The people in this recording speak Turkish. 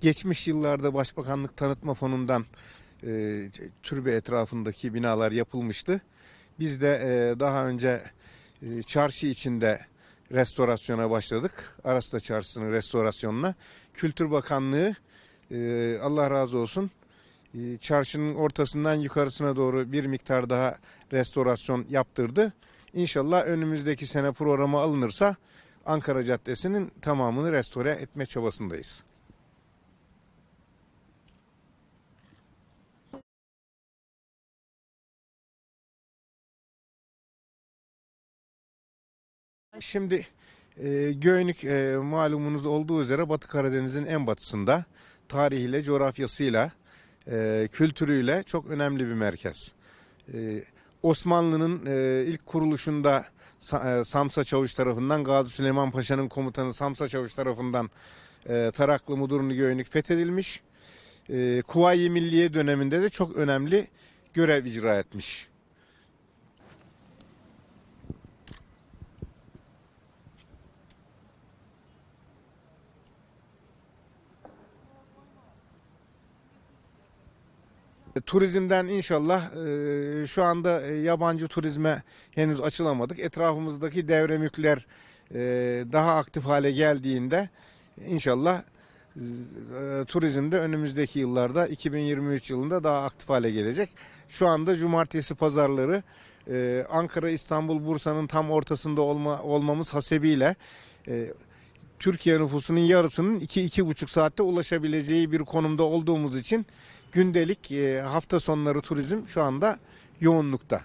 geçmiş yıllarda Başbakanlık Tanıtma Fonu'ndan e, türbe etrafındaki binalar yapılmıştı. Biz de e, daha önce e, çarşı içinde restorasyona başladık. Arasta Çarşısı'nın restorasyonuna. Kültür Bakanlığı e, Allah razı olsun e, çarşının ortasından yukarısına doğru bir miktar daha restorasyon yaptırdı. İnşallah önümüzdeki sene programa alınırsa Ankara Caddesi'nin tamamını restore etme çabasındayız. Şimdi e, Göynük e, malumunuz olduğu üzere Batı Karadeniz'in en batısında tarihiyle, coğrafyasıyla, e, kültürüyle çok önemli bir merkez. E, Osmanlı'nın e, ilk kuruluşunda e, Samsa Çavuş tarafından, Gazi Süleyman Paşa'nın komutanı Samsa Çavuş tarafından e, Taraklı Mudurnu Göynük fethedilmiş. E, Kuvayi Milliye döneminde de çok önemli görev icra etmiş. Turizmden inşallah e, şu anda e, yabancı turizme henüz açılamadık. Etrafımızdaki devre mülkler e, daha aktif hale geldiğinde inşallah e, turizmde önümüzdeki yıllarda 2023 yılında daha aktif hale gelecek. Şu anda cumartesi pazarları e, Ankara, İstanbul, Bursa'nın tam ortasında olma, olmamız hasebiyle e, Türkiye nüfusunun yarısının 2-2,5 saatte ulaşabileceği bir konumda olduğumuz için gündelik e, hafta sonları turizm şu anda yoğunlukta.